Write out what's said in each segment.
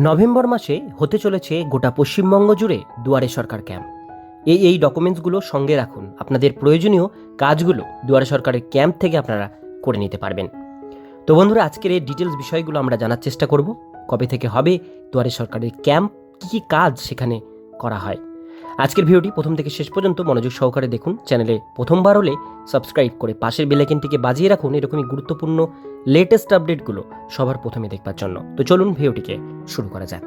November মাসে হতে চলেছে গোটা পশ্চিমবঙ্গ জুড়ে দুয়ারে সরকার ক্যাম্প। এই এই ডকুমেন্টসগুলো সঙ্গে রাখুন। আপনাদের প্রয়োজনীয় কাজগুলো দুয়ারে সরকারের ক্যাম্প থেকে আপনারা করে নিতে পারবেন। তো বন্ধুরা, আজকের এই ডিটেলস বিষয়গুলো আমরা জানার চেষ্টা করব। কবে থেকে হবে দুয়ারে সরকারের ক্যাম্প? কী কী কাজ সেখানে করা হয়? আজকের ভিডিওটি প্রথম থেকে শেষ পর্যন্ত মনোযোগ সহকারে দেখুন। চ্যানেলে প্রথমবার হলে সাবস্ক্রাইব করে পাশের বেলাইকেনটিকে বাজিয়ে রাখুন। এরকমই গুরুত্বপূর্ণ লেটেস্ট আপডেটগুলো সবার প্রথমে দেখবার জন্য। তো চলুন ভিডিওটিকে শুরু করা যাক।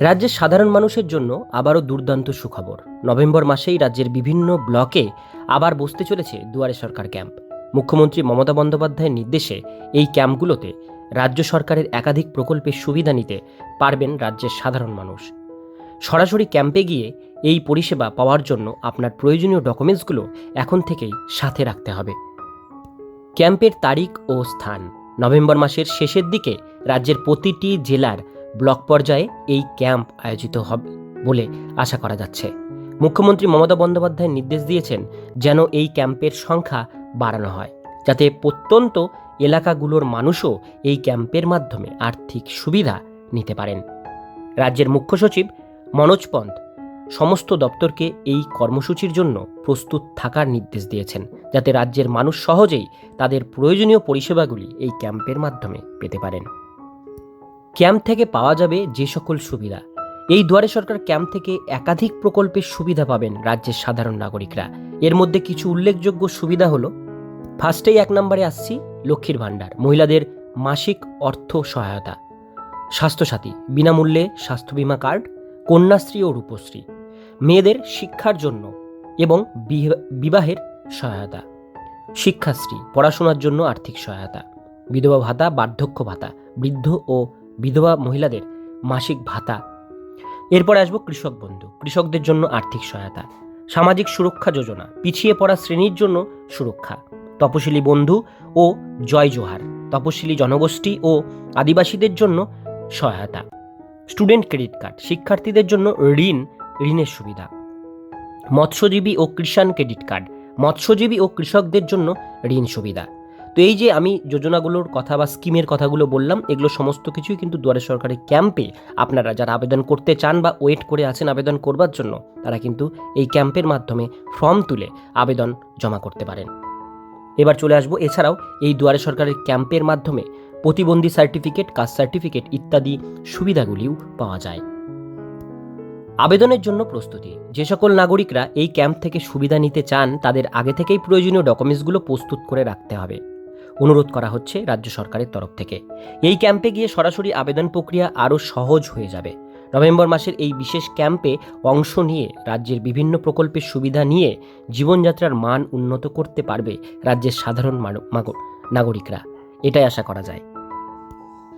রাজ্যের সাধারণ মানুষের জন্য আবারও দুর্দান্ত সুখবর। নভেম্বর মাসেই রাজ্যের বিভিন্ন ব্লকে আবার বসতে চলেছে দুয়ারে সরকার ক্যাম্প। মুখ্যমন্ত্রী মমতা বন্দ্যোপাধ্যায়ের নির্দেশে এই ক্যাম্পগুলোতে রাজ্য সরকারের একাধিক প্রকল্পের সুবিধা নিতে পারবেন রাজ্যের সাধারণ মানুষ। সরাসরি ক্যাম্পে গিয়ে এই পরিষেবা পাওয়ার জন্য আপনার প্রয়োজনীয় ডকুমেন্টসগুলো এখন থেকেই সাথে রাখতে হবে। ক্যাম্পের তারিখ ও স্থান। নভেম্বর মাসের শেষের দিকে রাজ্যের প্রতিটি জেলার ব্লক পর্যায়ে এই ক্যাম্প আয়োজিত হবে বলে আশা করা যাচ্ছে। মুখ্যমন্ত্রী মমতা বন্দ্যোপাধ্যায় নির্দেশ দিয়েছেন যেন এই ক্যাম্পের সংখ্যা বাড়ানো হয়, যাতে প্রত্যন্ত এলাকাগুলোর মানুষও এই ক্যাম্পের মাধ্যমে আর্থিক সুবিধা নিতে পারেন। রাজ্যের মুখ্য সচিব মনোজ পন্ত সমস্ত দপ্তরকে এই কর্মসূচির জন্য প্রস্তুত থাকার নির্দেশ দিয়েছেন, যাতে রাজ্যের মানুষ সহজেই তাদের প্রয়োজনীয় পরিষেবাগুলি এই ক্যাম্পের মাধ্যমে পেতে পারেন। ক্যাম্প থেকে পাওয়া যাবে যে সকল সুবিধা। এই দুয়ারে সরকার ক্যাম্প থেকে একাধিক প্রকল্পের সুবিধা পাবেন রাজ্যের সাধারণ নাগরিকরা। এর মধ্যে কিছু উল্লেখযোগ্য সুবিধা হলো, ফার্স্টেই এক নম্বরে আসছি লক্ষ্মীর ভাণ্ডার, মহিলাদের মাসিক অর্থ সহায়তা। স্বাস্থ্যসাথী, বিনামূল্যে স্বাস্থ্য বিমা কার্ড কন্যাশ্রী ও রূপশ্রী, মেয়েদের শিক্ষার জন্য এবং বিবাহের সহায়তা, শিক্ষাশ্রী, পড়াশোনার জন্য আর্থিক সহায়তা, বিধবা ভাতা, বার্ধক্য ভাতা, বৃদ্ধ ও বিধবা মহিলাদের মাসিক ভাতা। এরপরে আসব কৃষক বন্ধু, কৃষকদের জন্য আর্থিক সহায়তা, সামাজিক সুরক্ষা যোজনা, পিছিয়ে পড়া শ্রেণির জন্য সুরক্ষা, তপশিলি বন্ধু ও জয় জোহার, তপশিলি জনগোষ্ঠী ও আদিবাসীদের জন্য সহায়তা। স্টুডেন্ট ক্রেডিট কার্ড, শিক্ষার্থীদের জন্য ঋণ, ঋণের সুবিধা। মৎস্যজীবী ও কৃষাণ ক্রেডিট কার্ড, মৎস্যজীবী ও কৃষকদের জন্য ঋণ সুবিধা। তো এই যে আমি যোজনাগুলোর কথা বা স্কিমের কথাগুলো বললাম, এগুলো সমস্ত কিছুই কিন্তু দুয়ারে সরকারের ক্যাম্পে আপনারা যারা আবেদন করতে চান বা ওয়েট করে আছেন আবেদন করবার জন্য, তারা কিন্তু এই ক্যাম্পের মাধ্যমে ফর্ম তুলে আবেদন জমা করতে পারেন। এবার চলে আসব, এছাড়াও এই দুয়ারে সরকারের ক্যাম্পের মাধ্যমে প্রতিবন্ধী সার্টিফিকেট কাস্ট সার্টিফিকেট ইত্যাদি সুবিধাগুলিও পাওয়া যায়। আবেদনের জন্য প্রস্তুতি। যে সকল নাগরিকরা এই ক্যাম্প থেকে সুবিধা নিতে চান, তাদের আগে থেকেই প্রয়োজনীয় ডকুমেন্টসগুলো প্রস্তুত করে রাখতে হবে। অনুরোধ করা হচ্ছে রাজ্য সরকারের তরফ থেকে। এই ক্যাম্পে গিয়ে সরাসরি আবেদন প্রক্রিয়া আরও সহজ হয়ে যাবে। নভেম্বর মাসের এই বিশেষ ক্যাম্পে অংশ নিয়ে রাজ্যের বিভিন্ন প্রকল্পের সুবিধা নিয়ে জীবনযাত্রার মান উন্নত করতে পারবে রাজ্যের সাধারণ নাগরিকরা। এটাই আশা করা যায়।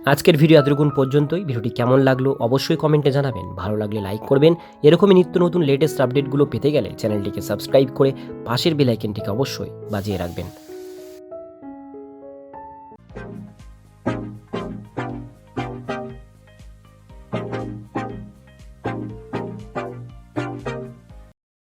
আজকের ভিডিও এতটুকুন পর্যন্তই। ভিডিওটি কেমন লাগল অবশ্যই কমেন্টে জানাবেন। ভালো লাগলে লাইক করবেন। এরকমই নিত্য নতুন লেটেস্ট আপডেটগুলো পেতে গেলে চ্যানেলটিকে সাবস্ক্রাইব করে পাশের বেলাইকেনটিকে অবশ্যই বাজিয়ে রাখবেন।